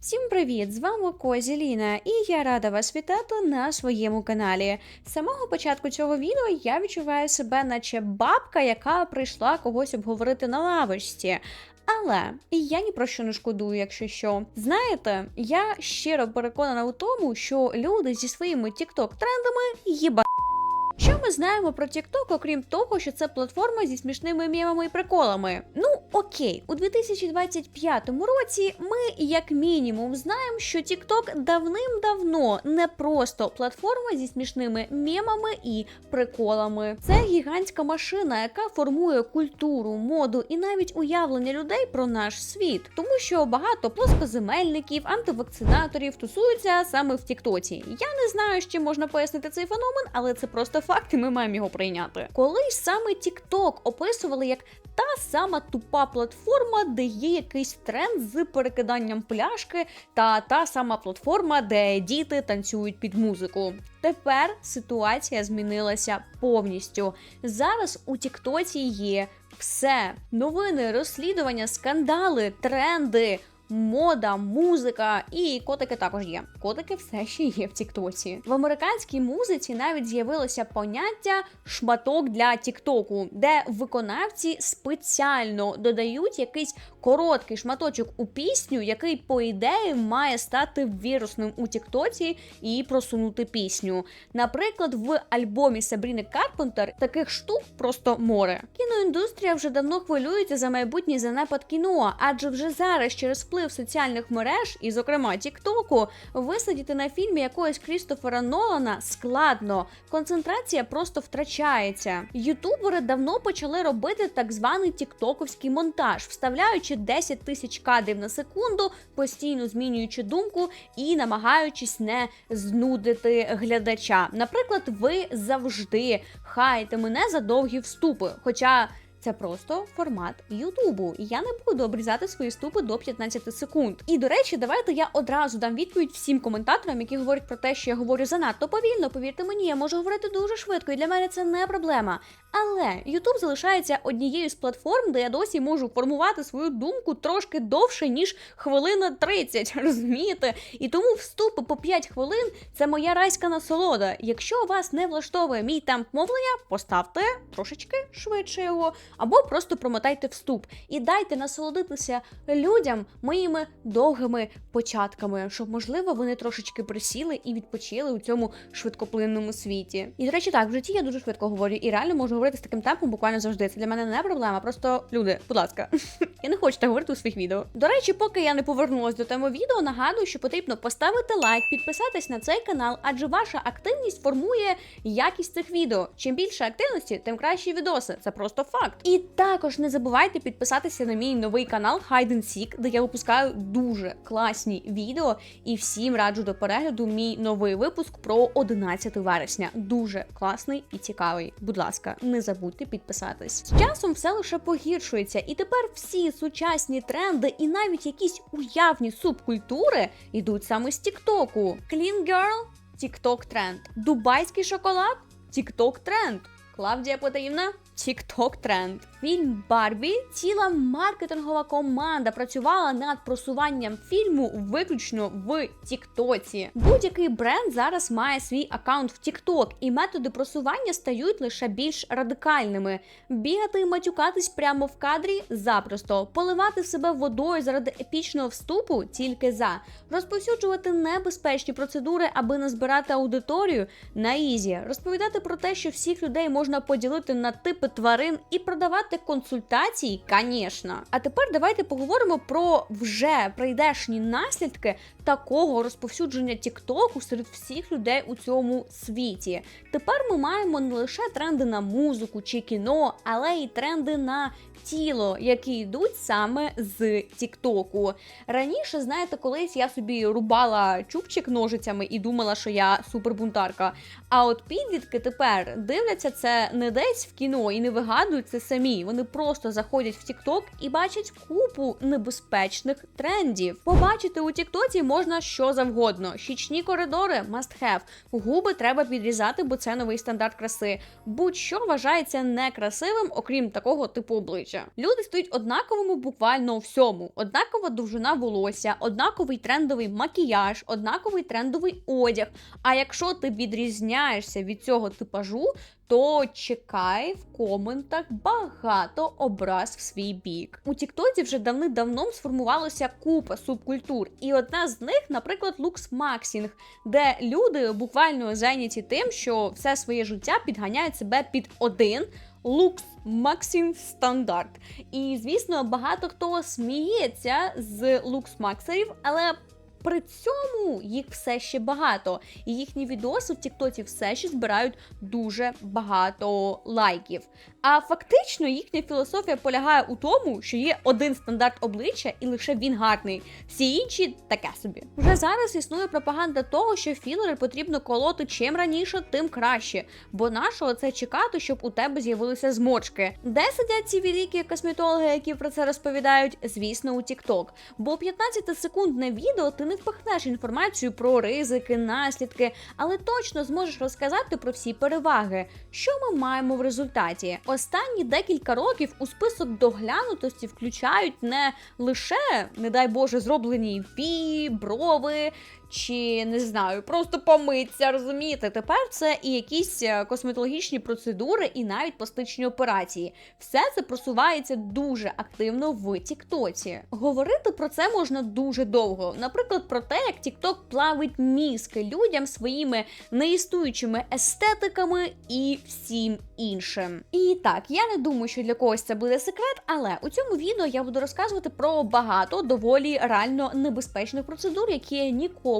Всім привіт! З вами Козі Ліна, і я рада вас вітати на своєму каналі. З самого початку цього відео я відчуваю себе, наче бабка, яка прийшла когось обговорити на лавочці. Але я ні про що не шкодую, якщо що. Знаєте, я щиро переконана у тому, що люди зі своїми тікток-трендами їба. Що ми знаємо про TikTok, окрім того, що це платформа зі смішними мемами і приколами? Ну окей, у 2025 році ми, як мінімум, знаємо, що TikTok давним-давно не просто платформа зі смішними мемами і приколами. Це гігантська машина, яка формує культуру, моду і навіть уявлення людей про наш світ, тому що багато плоскоземельників, антивакцинаторів тусуються саме в Тіктоці. Я не знаю, з чим можна пояснити цей феномен, але це просто факт, і ми маємо його прийняти. Колись саме TikTok описували як та сама тупа платформа, де є якийсь тренд з перекиданням пляшки, та та сама платформа, де діти танцюють під музику. Тепер ситуація змінилася повністю. Зараз у Тіктоці є все: новини, розслідування, скандали, тренди. Мода, музика і котики також є. Котики все ще є в Тіктоці. В американській музиці навіть з'явилося поняття шматок для Тіктоку, де виконавці спеціально додають якийсь короткий шматочок у пісню, який, по ідеї, має стати вірусним у Тіктоці і просунути пісню. Наприклад, в альбомі Сабріни Карпентер таких штук просто море. Кіноіндустрія вже давно хвилюється за майбутній занепад кіно, адже вже зараз через вплив соціальних мереж, і, зокрема, Тіктоку, висадіти на фільмі якогось Крістофера Нолана складно. Концентрація просто втрачається. Ютубери давно почали робити так званий тіктоковський монтаж, вставляючи 10 тисяч кадрів на секунду, постійно змінюючи думку і намагаючись не знудити глядача. Наприклад, ви завжди хаєте мене за довгі вступи. Хоча це просто формат Ютубу, і я не буду обрізати свої ступи до 15 секунд. І до речі, давайте я одразу дам відповідь всім коментаторам, які говорять про те, що я говорю занадто повільно. Повірте мені, я можу говорити дуже швидко, і для мене це не проблема. Але YouTube залишається однією з платформ, де я досі можу формувати свою думку трошки довше, ніж хвилина 30, розумієте? І тому вступи по 5 хвилин це моя райська насолода. Якщо вас не влаштовує мій темп мовлення, поставте трошечки швидше його, або просто промотайте вступ і дайте насолодитися людям моїми довгими початками, щоб, можливо, вони трошечки присіли і відпочили у цьому швидкоплинному світі. І до речі, так, в житті я дуже швидко говорю і реально можу говорити з таким темпом буквально завжди. Це для мене не проблема. Просто люди, будь ласка, я не хочу так говорити у своїх відео. До речі, поки я не повернулася до теми відео, нагадую, що потрібно поставити лайк, підписатись на цей канал, адже ваша активність формує якість цих відео. Чим більше активності, тим кращі відоси. Це просто факт. І також не забувайте підписатися на мій новий канал Hide and Seek, де я випускаю дуже класні відео. І всім раджу до перегляду мій новий випуск про 11 вересня. Дуже класний і цікавий. Будь ласка, не забудьте підписатись. З часом все лише погіршується, і тепер всі сучасні тренди і навіть якісь уявні субкультури йдуть саме з Тіктоку. Clean Girl – TikTok тренд. Дубайський шоколад TikTok тренд. Клавдія Потаївна TikTok тренд. Фільм Барбі. Ціла маркетингова команда працювала над просуванням фільму виключно в Тіктоці. Будь-який бренд зараз має свій аккаунт в TikTok, і методи просування стають лише більш радикальними. Бігати і матюкатись прямо в кадрі запросто, поливати себе водою заради епічного вступу тільки за, розповсюджувати небезпечні процедури, аби не збирати аудиторію на ізі, розповідати про те, що всіх людей можна поділити на типи тварин і продавати консультації, звісно. А тепер давайте поговоримо про вже прийдешні наслідки такого розповсюдження Тіктоку серед всіх людей у цьому світі. Тепер ми маємо не лише тренди на музику чи кіно, але й тренди на тіло, які йдуть саме з Тіктоку. Раніше, знаєте, колись я собі рубала чубчик ножицями і думала, що я супербунтарка. А от підлітки тепер дивляться це не десь в кіно і не вигадують це самі. Вони просто заходять в TikTok і бачать купу небезпечних трендів. Побачити у Тіктоці можна що завгодно. Щічні коридори must have. Губи треба підрізати, бо це новий стандарт краси. Будь-що вважається некрасивим, окрім такого типу обличчя. Люди стають однаковими буквально у всьому: однакова довжина волосся, однаковий трендовий макіяж, однаковий трендовий одяг. А якщо ти відрізняєшся від цього типажу, то чекай в коментах багато образ в свій бік. У Тіктоці вже давним-давно сформувалося купа субкультур, і одна з них, наприклад, лукс-максінг, де люди буквально зайняті тим, що все своє життя підганяють себе під один. Лукс Максим стандарт. І, звісно, багато хто сміється з лукс-максерів, але при цьому їх все ще багато, і їхні відоси в Тіктоці все ще збирають дуже багато лайків. А фактично їхня філософія полягає у тому, що є один стандарт обличчя, і лише він гарний. Всі інші таке собі. Вже зараз існує пропаганда того, що філери потрібно колоти чим раніше, тим краще. Бо нашого це чекати, щоб у тебе з'явилися зморшки. Де сидять ці великі косметологи, які про це розповідають? Звісно, у TikTok. Бо 15 секундне відео ти не впихнеш інформацію про ризики, наслідки, але точно зможеш розказати про всі переваги, що ми маємо в результаті. Останні декілька років у список доглянутості включають не лише, не дай Боже, зроблені вії, брови. Чи не знаю, просто помиться, розумієте? Тепер це і якісь е, косметологічні процедури, і навіть пластичні операції. Все це просувається дуже активно в Тіктоці. Говорити про це можна дуже довго. Наприклад, про те, як Тікток плавить мізки людям своїми неіснуючими естетиками і всім іншим. І так, я не думаю, що для когось це буде секрет, але у цьому відео я буду розказувати про багато доволі реально небезпечних процедур, які я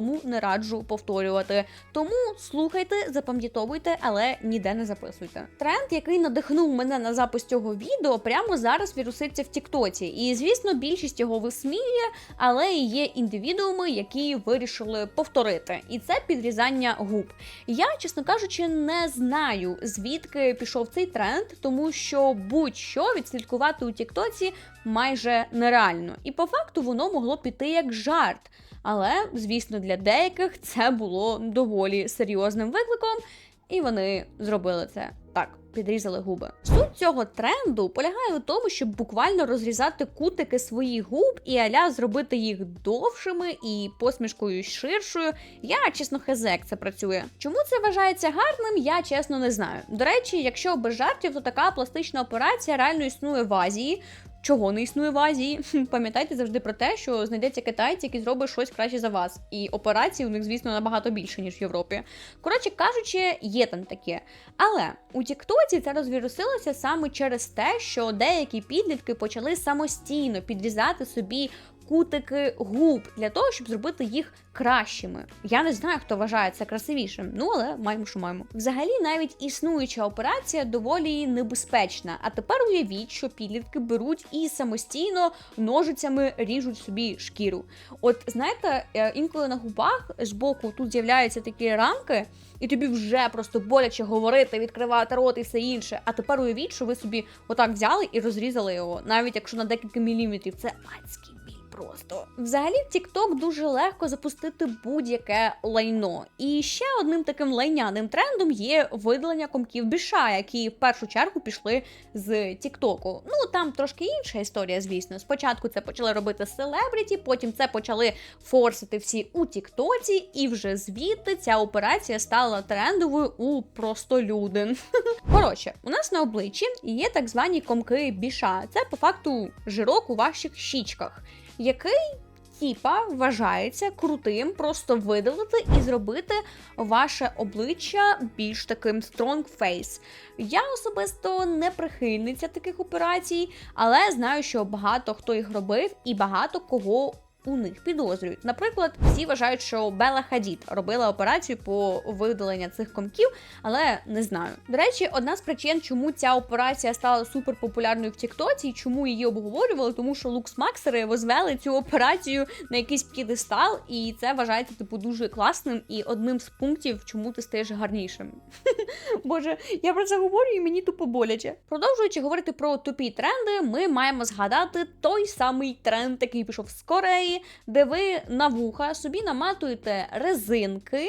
нікому не раджу повторювати. Тому слухайте, запам'ятовуйте, але ніде не записуйте. Тренд, який надихнув мене на запис цього відео, прямо зараз віруситься в Тіктоці. І звісно, більшість його висміює, але є індивідууми, які вирішили повторити. І це підрізання губ. Я, чесно кажучи, не знаю звідки пішов цей тренд, тому що будь-що відслідкувати у Тіктоці майже нереально. І по факту воно могло піти як жарт. Але, звісно, для деяких це було доволі серйозним викликом, і вони зробили це так. Підрізали губи. Суть цього тренду полягає у тому, щоб буквально розрізати кутики своїх губ і аля зробити їх довшими і посмішкою ширшою. Я чесно хз, як це працює. Чому це вважається гарним, я чесно не знаю. До речі, якщо без жартів, то така пластична операція реально існує в Азії. Чого не існує в Азії? Пам'ятайте завжди про те, що знайдеться китайці, які зроблять щось краще за вас. І операцій у них, звісно, набагато більше, ніж в Європі. Коротше кажучи, є там таке. Але у Тіктоці це розвірусилося саме через те, що деякі підлітки почали самостійно підрізати собі. Кутики губ для того, щоб зробити їх кращими. Я не знаю, хто вважає це красивішим, ну але маємо, що маємо. Взагалі, навіть існуюча операція доволі небезпечна. А тепер уявіть, що підлітки беруть і самостійно ножицями ріжуть собі шкіру. От знаєте, е, інколи на губах з боку тут з'являються такі рамки. І тобі вже просто боляче говорити, відкривати рот і все інше. А тепер уявіть, що ви собі отак взяли і розрізали його, навіть якщо на декілька міліметрів. Це адський просто. Взагалі, в TikTok дуже легко запустити будь-яке лайно. І ще одним таким лайняним трендом є видалення комків біша, які в першу чергу пішли з Тіктоку. Ну там трошки інша історія, звісно. Спочатку це почали робити селебріті, потім це почали форсити всі у Тіктоці, і вже звідти ця операція стала трендовою у простолюдин. Коротше, у нас на обличчі є так звані комки біша. Це по факту жирок у ваших щічках який типа вважається крутим просто видалити і зробити ваше обличчя більш таким strong face. Я особисто не прихильниця таких операцій, але знаю, що багато хто їх робив і багато кого у них підозрюють. Наприклад, всі вважають, що Бела Хадід робила операцію по видаленню цих комків, але не знаю. До речі, одна з причин, чому ця операція стала суперпопулярною в Тіктоці, і чому її обговорювали, тому що луксмаксери возвели цю операцію на якийсь п'єдестал, і це вважається типу дуже класним і одним з пунктів, чому ти стаєш гарнішим. Боже, я про це говорю і мені тупо боляче. Продовжуючи говорити про тупі тренди, ми маємо згадати той самий тренд, який пішов з Кореї, де ви на вуха собі наматуєте резинки.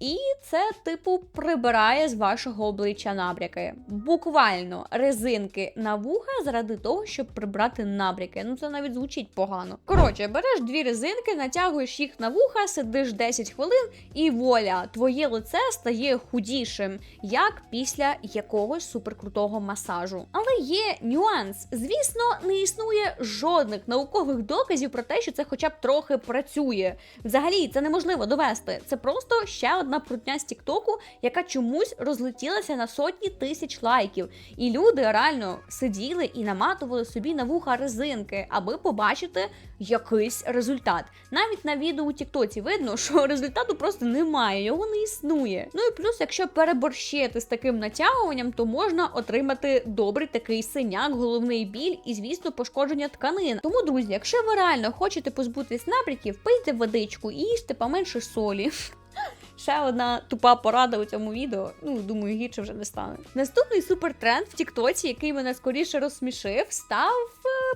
І це, типу, прибирає з вашого обличчя набряки. Буквально резинки на вуха заради того, щоб прибрати набряки. Ну це навіть звучить погано. Коротше, береш дві резинки, натягуєш їх на вуха, сидиш 10 хвилин, і воля, твоє лице стає худішим, як після якогось суперкрутого масажу. Але є нюанс. Звісно, не існує жодних наукових доказів про те, що це хоча б трохи працює. Взагалі, це неможливо довести. Це просто ще одна прутня з Тіктоку, яка чомусь розлетілася на сотні тисяч лайків. І люди реально сиділи і наматували собі на вуха резинки, аби побачити якийсь результат. Навіть на відео у Тіктоці видно, що результату просто немає, його не існує. Ну і плюс, якщо переборщити з таким натягуванням, то можна отримати добрий такий синяк, головний біль і, звісно, пошкодження тканин. Тому, друзі, якщо ви реально хочете позбутись набряків, пийте водичку і їжте поменше солі. Ще одна тупа порада у цьому відео. Ну, думаю, гірше вже не стане. Наступний супертренд в Тіктоці, який мене скоріше розсмішив, став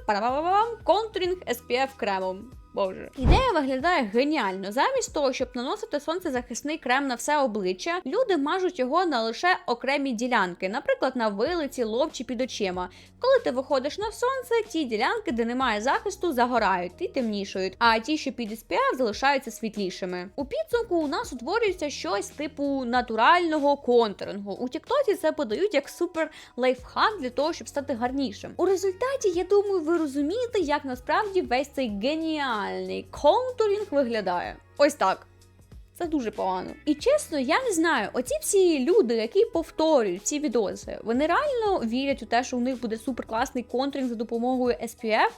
е, контурінг SPF кремом. Боже, ідея виглядає геніально. Замість того, щоб наносити сонцезахисний крем на все обличчя, люди мажуть його на лише окремі ділянки, наприклад, на вилиці, лоб чи під очима. Коли ти виходиш на сонце, ті ділянки, де немає захисту, загорають і темнішають, а ті, що під SPF, залишаються світлішими. У підсумку у нас утворюється щось типу натурального контурингу. У Тіктоці це подають як супер лайфхак для того, щоб стати гарнішим. У результаті, я думаю, ви розумієте, як насправді весь цей геніальний контурінг виглядає. Ось так. Це дуже погано. І чесно, я не знаю, оці всі люди, які повторюють ці відоси, вони реально вірять у те, що у них буде суперкласний контурінг за допомогою SPF,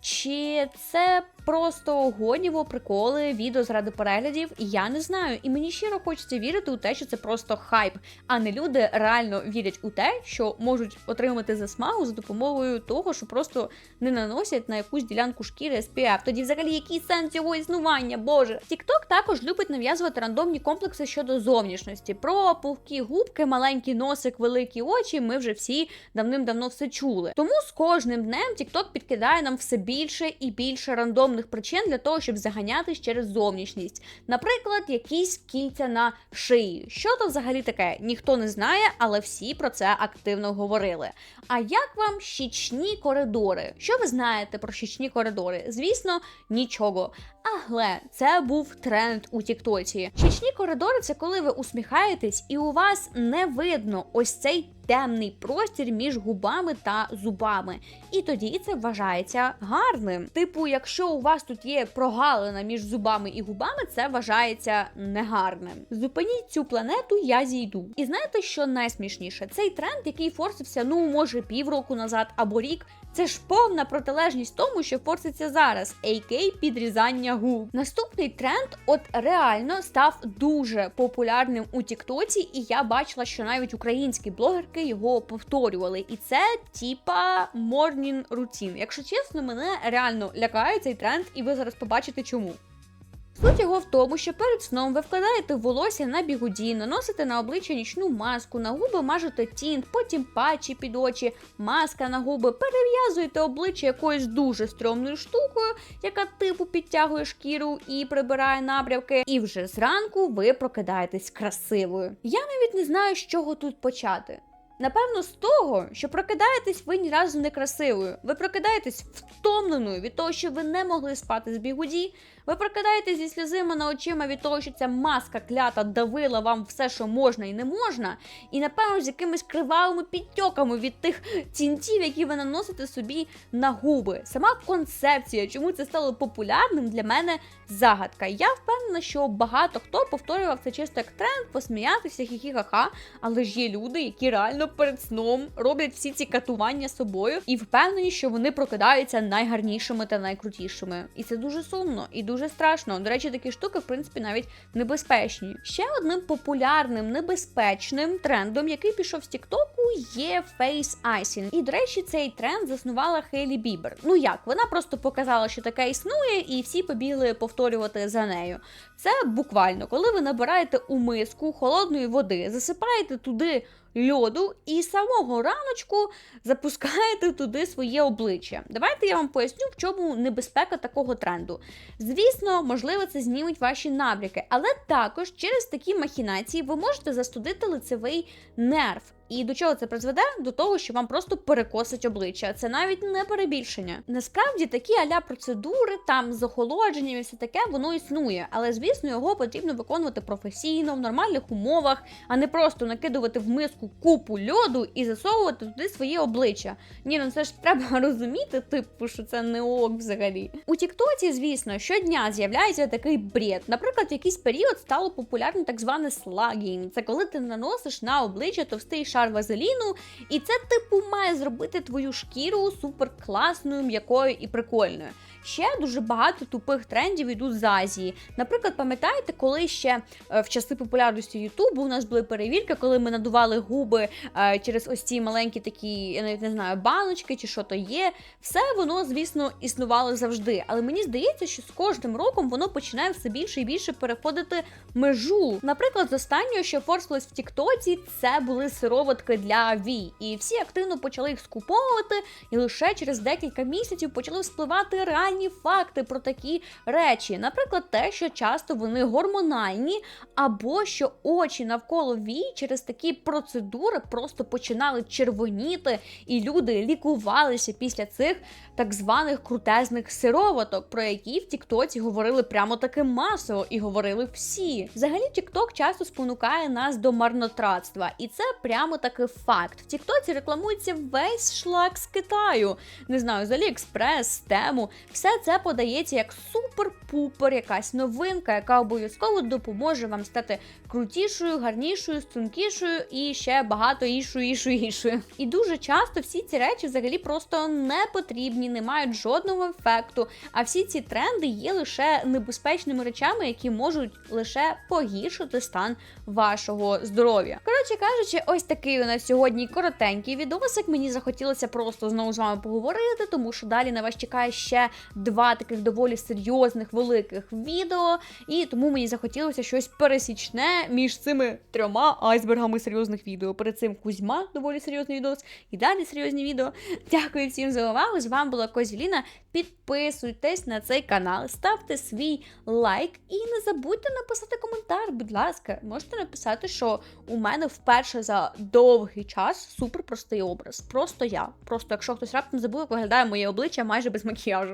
чи це просто гоніво, приколи, відео заради переглядів? Я не знаю. І мені щиро хочеться вірити у те, що це просто хайп, а не люди реально вірять у те, що можуть отримати засмагу за допомогою того, що просто не наносять на якусь ділянку шкіри SPF. Тоді взагалі який сенс його існування? Боже. TikTok також любить нав'язувати рандомні комплекси щодо зовнішності. Про пухкі губки, маленький носик, великі очі. Ми вже всі давним-давно все чули. Тому з кожним днем TikTok підкидає нам все більше і більше рандомних причин для того, щоб заганятись через зовнішність. Наприклад, якісь кільця на шиї. Що то взагалі таке? Ніхто не знає, але всі про це активно говорили. А як вам щічні коридори? Що ви знаєте про щічні коридори? Звісно, нічого. Але це був тренд у Тіктоці. Щічні коридори це коли ви усміхаєтесь, і у вас не видно ось цей темний простір між губами та зубами. І тоді це вважається гарним. Типу, якщо у вас тут є прогалина між зубами і губами, це вважається негарним. Зупиніть цю планету, я зійду. І знаєте, що найсмішніше? Цей тренд, який форсився, ну може півроку назад або рік. Це ж повна протилежність тому, що форситься зараз, AK підрізання губ. Наступний тренд, от реально став дуже популярним у Тіктоці, і я бачила, що навіть українські блогерки його повторювали. І це типа morning routine. Якщо чесно, мене реально лякає цей тренд, і ви зараз побачите чому. Суть його в тому, що перед сном ви вкладаєте волосся на бігуді, наносите на обличчя нічну маску, на губи мажете тінт, потім патчі під очі, маска на губи, перев'язуєте обличчя якоюсь дуже стрьомною штукою, яка типу підтягує шкіру і прибирає набрявки. І вже зранку ви прокидаєтесь красивою. Я навіть не знаю, з чого тут почати. Напевно, з того, що прокидаєтесь ви ні разу не красивою. Ви прокидаєтесь втомленою від того, що ви не могли спати з бігуді. Ви прокидаєтесь зі сльозима на очима від того, що ця маска клята давила вам все, що можна і не можна, і напевно з якимись кривавими підтьоками від тих тінтів, які ви наносите собі на губи. Сама концепція, чому це стало популярним, для мене загадка. Я впевнена, що багато хто повторював це чисто як тренд, посміятися, хі-хі-ха-ха, але ж є люди, які реально перед сном роблять всі ці катування собою і впевнені, що вони прокидаються найгарнішими та найкрутішими. І це дуже сумно і дуже страшно. До речі, такі штуки, в принципі, навіть небезпечні. Ще одним популярним небезпечним трендом, який пішов з Тіктоку, є Icing. І до речі, цей тренд заснувала Хейлі Бібер. Ну як, вона просто показала, що таке існує, і всі побігли повторювати за нею. Це буквально, коли ви набираєте у миску холодної води, засипаєте туди льоду і самого раночку запускаєте туди своє обличчя. Давайте я вам поясню, в чому небезпека такого тренду. Звісно, можливо, це знімуть ваші набряки, але також через такі махінації ви можете застудити лицевий нерв. І до чого це призведе? До того, що вам просто перекосить обличчя. Це навіть не перебільшення. Насправді такі аля процедури, там з охолодженням і все таке, воно існує. Але звісно, його потрібно виконувати професійно, в нормальних умовах, а не просто накидувати в миску купу льоду і засовувати туди своє обличчя. Ні, ну це ж треба розуміти, типу, що це не ок взагалі. У Тіктоці, звісно, щодня з'являється такий бред. Наприклад, в якийсь період стало популярне так зване слагінг. Це коли ти наносиш на обличчя товстий шар вазеліну, і це, типу, має зробити твою шкіру супер класною, м'якою і прикольною. Ще дуже багато тупих трендів йдуть з Азії. Наприклад, пам'ятаєте, коли ще е, в часи популярності Ютубу у нас були перевірки, коли ми надували губи е, через ось ці маленькі такі, я навіть не знаю, баночки чи що то є. Все воно, звісно, існувало завжди. Але мені здається, що з кожним роком воно починає все більше і більше переходити межу. Наприклад, з останнього, що форсилось в Тіктоці, це були сироватки для вій, і всі активно почали їх скуповувати, і лише через декілька місяців почали вспливати реальні факти про такі речі. Наприклад, те, що часто вони гормональні, або що очі навколо вій через такі процедури просто починали червоніти, і люди лікувалися після цих так званих крутезних сироваток, про які в Тіктоці говорили прямо таки масово і говорили всі. Взагалі, Тікток часто спонукає нас до марнотратства, і це прямо таки факт. В Тіктоці рекламується весь шлак з Китаю. Не знаю, з Аліекспрес, тему. Все це подається як супер-пупер, якась новинка, яка обов'язково допоможе вам стати крутішою, гарнішою, стрункішою і ще багато іншою, іншою, іншою. І дуже часто всі ці речі взагалі просто не потрібні, не мають жодного ефекту. А всі ці тренди є лише небезпечними речами, які можуть лише погіршити стан вашого здоров'я. Коротше кажучи, ось такий у нас сьогодні коротенький відосик. Мені захотілося просто знову з вами поговорити, тому що далі на вас чекає ще два таких доволі серйозних великих відео. І тому мені захотілося щось пересічне між цими трьома айсбергами серйозних відео. Перед цим Кузьма, доволі серйозний відос, і далі серйозні відео. Дякую всім за увагу. З вами була Козіліна. Підписуйтесь на цей канал, ставте свій лайк і не забудьте написати коментар. Будь ласка, можете написати, що у мене вперше за довгий час супер простий образ. Просто я. Просто якщо хтось раптом забув, виглядає моє обличчя майже без макіяжу.